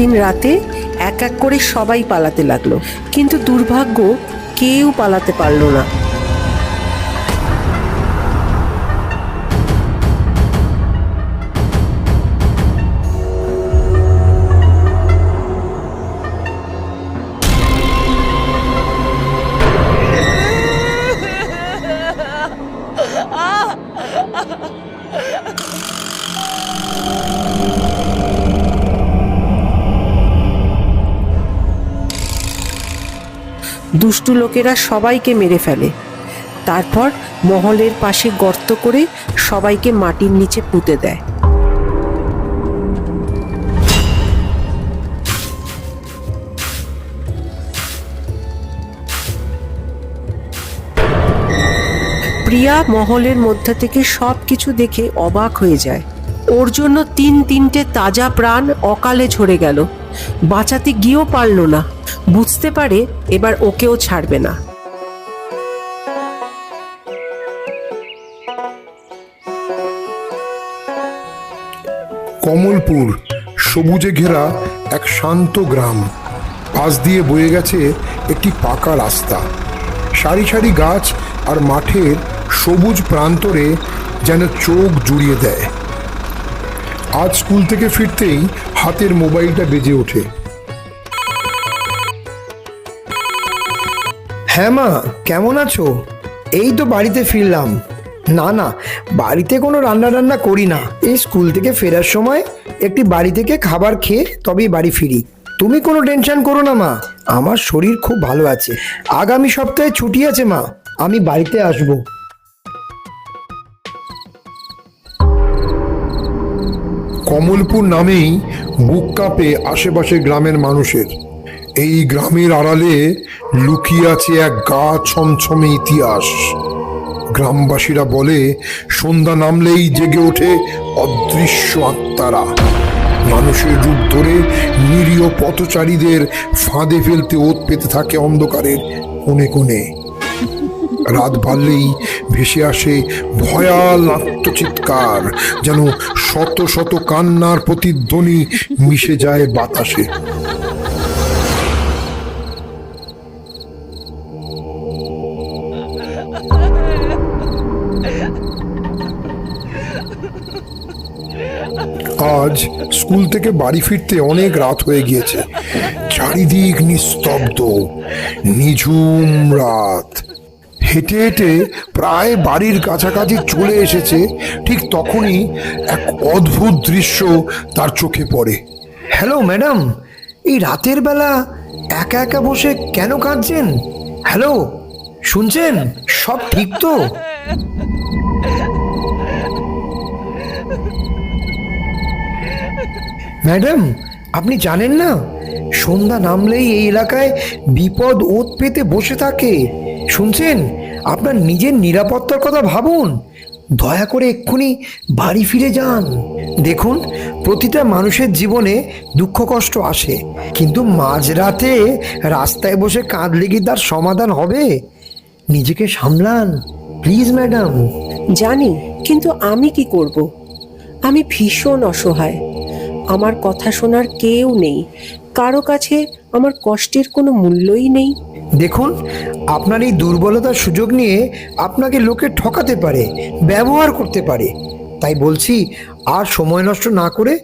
দিন রাতে এক এক করে সবাই পালাতে লাগল। কিন্তু দুর্ভাগ্য কেউ পালাতে পারল না। দুষ্টু লোকেরা সবাইকে মেরে ফেলে। তারপর মহলের পাশে গর্ত করে সবাইকে মাটির নিচে পুঁতে দেয়। প্রিয়া মহলের মধ্যে থেকে সব কিছু দেখে অবাক হয়ে যায়। ওর জন্য তিন তিনটে তাজা প্রাণ অকালে ঝরে গেল। বাঁচাতে গিয়েও পারল না। বুঝতে পারে, এবার ওকেও ছাড়বে না। কমলপুর, সবুজে ঘেরা এক শান্ত গ্রাম। পাশ দিয়ে বয়ে গেছে একটি পাকা রাস্তা। সারি সারি গাছ আর মাঠের সবুজ প্রান্তরে যেন চোখ জুড়িয়ে দেয়। আজ স্কুল থেকে ফিরতেই হাতের মোবাইলটা বেজে ওঠে। হ্যাঁ মা, কেমন আছো? এই তো বাড়িতে ফিরলাম। না না, বাড়িতে কোনো রান্না রান্না করি না। এই স্কুল থেকে ফেরার সময় একটি বাড়ি থেকে খাবার খেয়ে তবেই বাড়ি ফিরি। তুমি কোনো টেনশন করো না মা, আমার শরীর খুব ভালো আছে। আগামী সপ্তাহে ছুটি আছে মা, আমি বাড়িতে আসব। কমলপুর নামেই বুক কাঁপে আশেপাশে গ্রামের মানুষের। এই গ্রামের আড়ালে লুকিয়ে আছে এক গা ছমছমে ইতিহাস। গ্রামবাসীরা বলে, সন্ধ্যা নামলেই জেগে ওঠে অদৃশ্য আত্মারা। মানুষের রূপ ধরে নিরীহ পথচারীদের ফাঁদে ফেলতে ওত পেতে থাকে অন্ধকারের কোণে কোণে। রাত বাড়লেই ভেসে আসে ভয়াল আত্মচিৎকার, যেন শত শত কান্নার প্রতিধ্বনি মিশে যায় বাতাসে। আজ স্কুল থেকে বাড়ি ফিরতে অনেক রাত হয়ে গিয়েছে। চারিদিক নিস্তব্ধ, নিঝুম রাত। হেঁটে হেঁটে প্রায় বাড়ির কাছাকাছি চলে এসেছে, ঠিক তখনই এক অদ্ভুত দৃশ্য তার চোখে পড়ে। হ্যালো, ম্যাডাম, এই রাতের বেলা একা একা বসে কেন কাঁদছেন? হ্যালো, শুনছেন? সব ঠিক তো? ম্যাডাম, আপনি জানেন না? সন্ধ্যা নামলেই এই এলাকায় বিপদ ওত পেতে বসে থাকে। শুনছেন? আপনার নিজের নিরাপত্তার কথা ভাবুন। দয়া করে এক্ষুনি বাড়ি ফিরে যান। দেখুন, প্রতিটা মানুষের জীবনে দুঃখ কষ্ট আসে। কিন্তু মাঝরাতে রাস্তায় বসে কাঁদলে কি তার সমাধান হবে? নিজেকে সামলান। Please, madam. জানি, কিন্তু আমি কি করব? আমি ভীষণ অসহায়। আমার কথা শোনার কেউ নেই। কারও কাছে আমার কষ্টের কোনো মূল্যই নেই। দেখুন আপনার এই দুর্বলতার সুযোগ নিয়ে আপনাকে লোকে ঠকাতে পারে ব্যবহার করতে পারে। তাই বলছি আর সময় নষ্ট না করে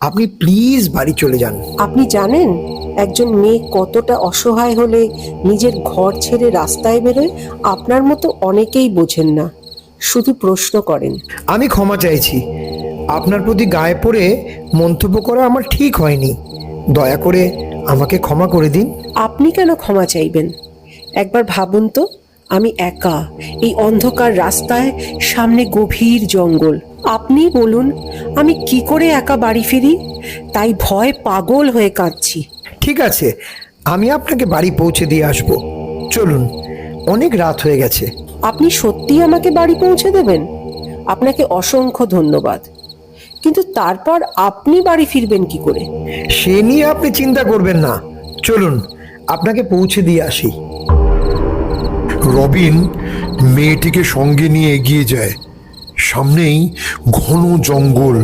আপনি প্লিজ বাড়ি চলে যান। আপনি জানেন একজন মেয়ে কতটা অসহায় হলে নিজের ঘর ছেড়ে রাস্তায় বেরোয় আপনার মতো অনেকেই বোঝেন না। শুধু প্রশ্ন করেন। আমি ক্ষমা চাইছি। আপনার প্রতি গায়ে পড়ে মন্তব্য করা আমার ঠিক হয়নি। দয়া করে আমাকে ক্ষমা করে দিন। আপনি কেন ক্ষমা চাইবেন? একবার ভাবুন তো আমি একা এই অন্ধকার রাস্তায় সামনে গভীর জঙ্গল। আপনি বলুন আমি কি করে একা বাড়ি ফিরি? তাই ভয় পাগল হয়ে কাঁদছি। ঠিক আছে আমি আপনাকে বাড়ি পৌঁছে দিয়ে আসব। চলুন অনেক রাত হয়ে গেছে। আপনি সত্যি আমাকে বাড়ি পৌঁছে দেবেন? আপনাকে অসংখ্য ধন্যবাদ। কিন্তু তারপর আপনি বাড়ি ফিরবেন কি করে? সে নিয়ে আপনি চিন্তা করবেন না। চলুন, আপনাকে পৌঁছে দিয়ে আসি। রবিন মেয়েটিকে সঙ্গে নিয়ে এগিয়ে যায়। সামনেই ঘন জঙ্গল,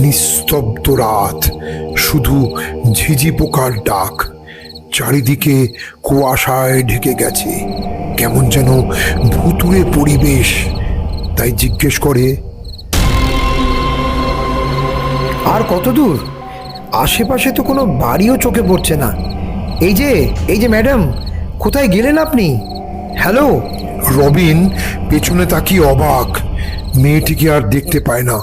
নিস্তব্ধ রাত, শুধু ঝিঝি পোকার ডাক। চারিদিকে কুয়াশায় ঢেকে গেছে। কেমন যেন ভুতুরে পরিবেশ। তাই জিজ্ঞেস করে আর কত দূর? আশেপাশে তো কোনো বাড়িও চোখে পড়ছে না। এই যে এই যে ম্যাডাম, কোথায় গেলেন আপনি? হ্যালো? রবিন, পেছনে তাকিয়ে অবাক। মেয়েটিকে আর দেখতে পায় না।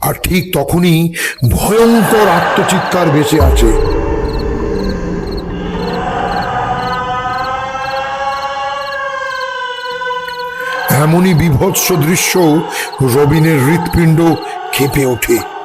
আর ঠিক তখনই ভয়ঙ্কর আত্মচিৎকার ভেসে আছে এমনই বিভৎস দৃশ্য রবিনের হৃৎপিণ্ড খেপে ওঠে।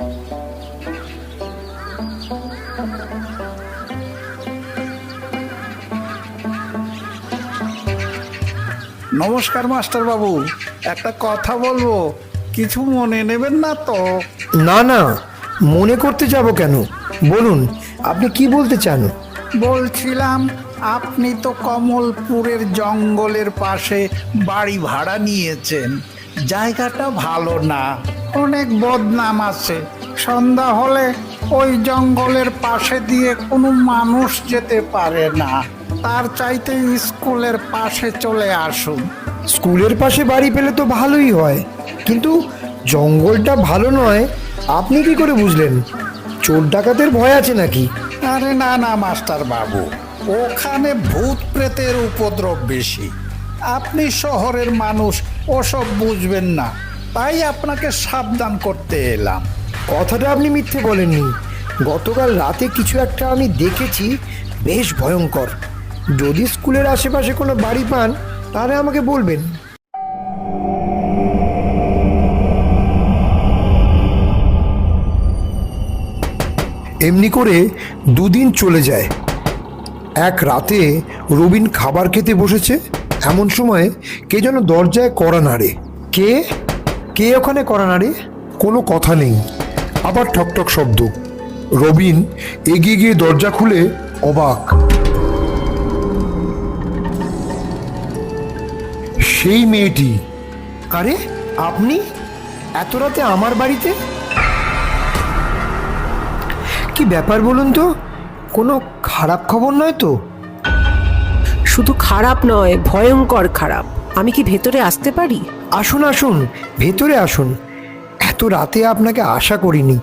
নমস্কার মাস্টার বাবু একটা কথা বলব। কিছু মনে নেবেন না তো? না না। মনে করতে যাব কেন? বলুন আপনি কি বলতে চান? বলছিলাম আপনি তো কমলপুরের জঙ্গলের পাশে বাড়ি ভাড়া নিয়েছেন। জায়গাটা ভালো না অনেক বদনাম আছে। সন্ধ্যা হলে ওই জঙ্গলের পাশে দিয়ে কোনো মানুষ যেতে পারে না। তার চাইতে স্কুলের পাশে চলে আসুন। স্কুলের পাশে বাড়ি পেলে তো ভালোই হয়। কিন্তু জঙ্গলটা ভালো নয় আপনি কি করে বুঝলেন? চোর ডাকাতের ভয় আছে নাকি? আরে না না মাস্টার বাবু ওখানে ভূত প্রেতের উপদ্রব বেশি। আপনি শহরের মানুষ ওসব বুঝবেন না। তাই আপনাকে সাবধান করতে এলাম। কথাটা আপনি মিথ্যে বলেননি। গতকাল রাতে কিছু একটা আমি দেখেছি, বেশ ভয়ঙ্কর। যদি স্কুলের আশেপাশে কোনো বাড়ি পান, তাহলে আমাকে বলবেন। এমনি করে দুদিন চলে যায়। এক রাতে রবিন খাবার খেতে বসেছে এমন সময় কে যেন দরজায় কড়া নাড়ে। কে? কে ওখানে করা না রে কোনো কথা নেই। আবার ঠকঠক শব্দ। রবিন এগিয়ে গিয়ে দরজা খুলে অবাক। সেই মেয়েটি। আরে, আপনি? এত রাতে আমার বাড়িতে? কি ব্যাপার বলুন তো? কোনো খারাপ খবর নয় তো? শুধু খারাপ নয় ভয়ঙ্কর খারাপ। আমি কি ভেতরে আসতে পারি? আসুন আসুন ভেতরে আসুন। এত রাতে আপনাকে আশা করিনি।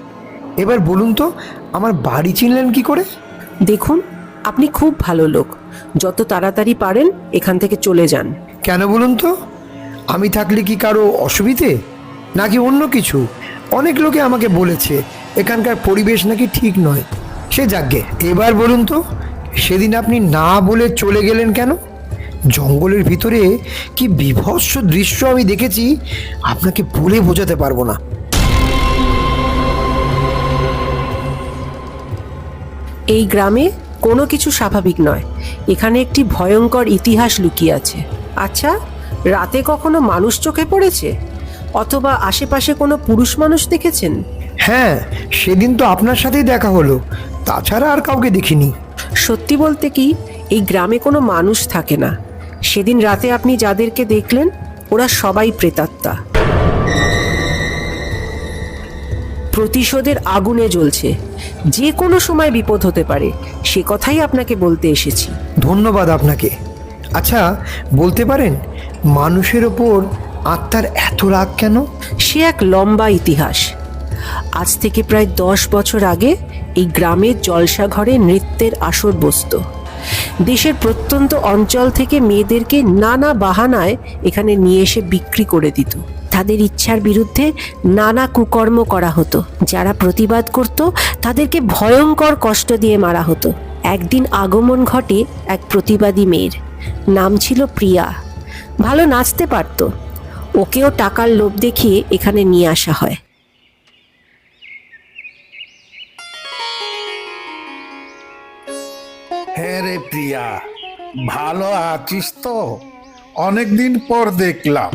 এবার বলুন তো আমার বাড়ি চিনলেন কি করে? দেখুন আপনি খুব ভালো লোক। যত তাড়াতাড়ি পারেন এখান থেকে চলে যান। কেন বলুন তো? আমি থাকলে কি কারও অসুবিধে? নাকি অন্য কিছু? অনেক লোকে আমাকে বলেছে এখানকার পরিবেশ নাকি ঠিক নয়। সে যাকগে এবার বলুন তো সেদিন আপনি না বলে চলে গেলেন কেন? জঙ্গলের ভিতরে কি বিভৎস দৃশ্য আমি দেখেছি আপনাকে বলে বোঝাতে পারব না। এই গ্রামে কোনো কিছু স্বাভাবিক নয়। এখানে একটি ভয়ঙ্কর ইতিহাস লুকিয়ে আছে। আচ্ছা রাতে কখনো মানুষ চোখে পড়েছে? অথবা আশেপাশে কোনো পুরুষ মানুষ দেখেছেন? হ্যাঁ সেদিন তো আপনার সাথেই দেখা হলো। তাছাড়া আর কাউকে দেখিনি। সত্যি বলতে কি এই গ্রামে কোনো মানুষ থাকে না। সেদিন রাতে আপনি যাদেরকে দেখলেন ওরা সবাই প্রেতাত্মা। প্রতিশোধের আগুনে জ্বলছে। যে কোনো সময় বিপদ হতে পারে সে কথাই আপনাকে বলতে এসেছি। ধন্যবাদ আপনাকে। আচ্ছা বলতে পারেন মানুষের ওপর আত্মার এত রাগ কেন? সে এক লম্বা ইতিহাস। আজ থেকে প্রায় দশ বছর আগে এই গ্রামের জলসাঘরে নৃত্যের আসর বসত। দেশের প্রত্যন্ত অঞ্চল থেকে মেয়েদেরকে নানা বাহানায় এখানে নিয়ে এসে বিক্রি করে দিত। তাদের ইচ্ছার বিরুদ্ধে নানা কুকর্ম করা হতো। যারা প্রতিবাদ করত, তাদেরকে ভয়ঙ্কর কষ্ট দিয়ে মারা হতো। একদিন আগমন ঘটে এক প্রতিবাদী মেয়ের। নাম ছিল প্রিয়া। ভালো নাচতে পারতো। ওকেও টাকার লোভ দেখিয়ে এখানে নিয়ে আসা হয়। প্রিয়া ভালো আছিস তো? অনেকদিন পর দেখলাম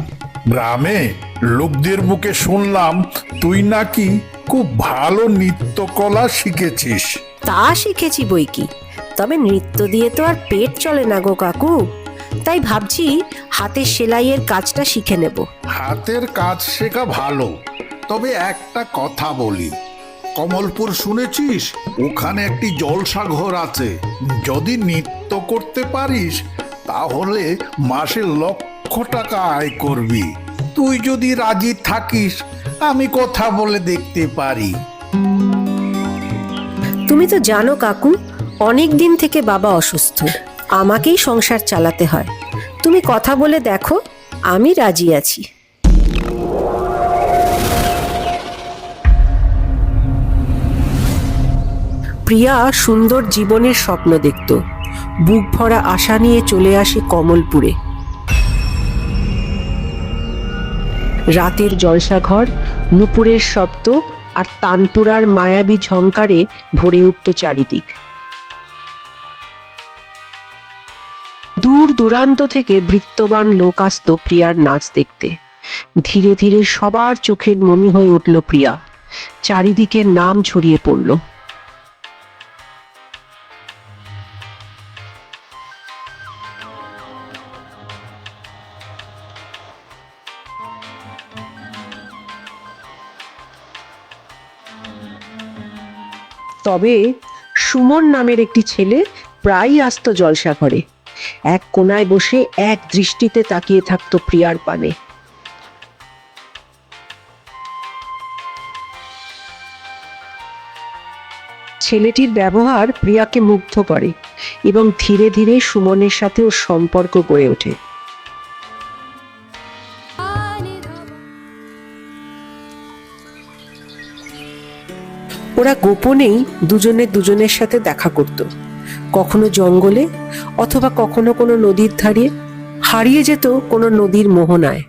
গ্রামে লোকদের মুখে শুনলাম তুই নাকি খুব ভালো নৃত্যকলা শিখেছিস। তা শিখেছি বই কি? তবে নৃত্য দিয়ে তো আর পেট চলে না গো কাকু। তাই ভাবছি হাতের সেলাইয়ের কাজটা শিখে নেব। হাতের কাজ শেখা ভালো। তবে একটা কথা বলি কমলপুর শুনেছিস? ওখানে একটি জলসাঘর আছে। যদি নৃত্য করতে পারিস, তাহলে মাসে লক্ষ টাকা আয় করবি। তুই যদি রাজি থাকিস, আমি কথা বলে দেখতে পারি। তুমি তো জানো কাকু, অনেক দিন থেকে বাবা অসুস্থ। আমাকেই সংসার চালাতে হয়। তুমি কথা বলে দেখো, আমি রাজি আছি। প্রিয়া সুন্দর জীবনের স্বপ্ন দেখত। বুক ভরা আশা নিয়ে চলে আসে কমলপুরে। রাতের জলসাঘর, নুপুরের শব্দ আর তানপুরার মায়াবী ঝংকারে ভরে উঠত চারিদিক। দূর দূরান্ত থেকে বৃত্তবান লোক আসত প্রিয়ার নাচ দেখতে। ধীরে ধীরে সবার চোখের মমি হয়ে উঠল প্রিয়া। চারিদিকে নাম ছড়িয়ে পড়ল। তবে সুমন নামের একটি ছেলে প্রায়ই আসতো জলসা ঘরে এক কোনায় বসে এক দৃষ্টিতে তাকিয়ে থাকতো প্রিয়ার পানে। ছেলেটির ব্যবহার প্রিয়াকে মুগ্ধ করে এবং ধীরে ধীরে সুমনের সাথে ওর সম্পর্ক গড়ে ওঠে। ওরা গোপনেই দুজনে দুজনের সাথে দেখা করত। কখনো জঙ্গলে অথবা কখনো কোনো নদীর ধারে। হারিয়ে যেত কোনো নদীর মোহনায়।